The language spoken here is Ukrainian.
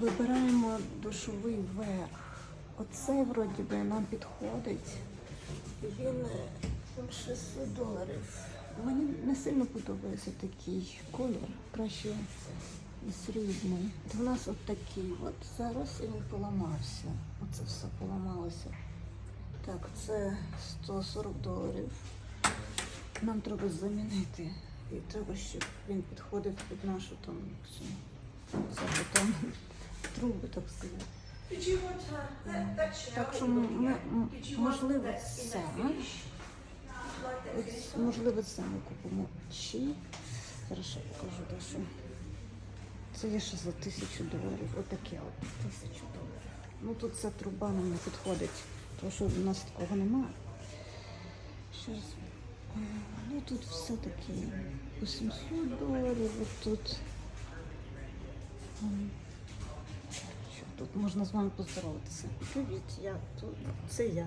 Вибираємо душовий верх. Оцей вроді би нам підходить. Він е, 600 доларів. Мені не сильно подобається такий колір. Краще срібний. У нас от такий от. Зараз він поламався. Оце все поламалося. Так, це 140 доларів. Нам треба замінити. І треба, щоб він підходив під нашу там труби, так сказати. Uh, Так що ми, можливо, це. Ось, можливо, це ми купимо. Чи зараз покажу дещо. Це є ще за тисячу доларів. Отаке от тисячу доларів. Ну тут ця труба нам не підходить, тому що в нас такого немає. Ще раз. Ну тут все-таки 800 доларів, от тут. Тут можна з вами поздоровитися. Привіт, я тут. Це я.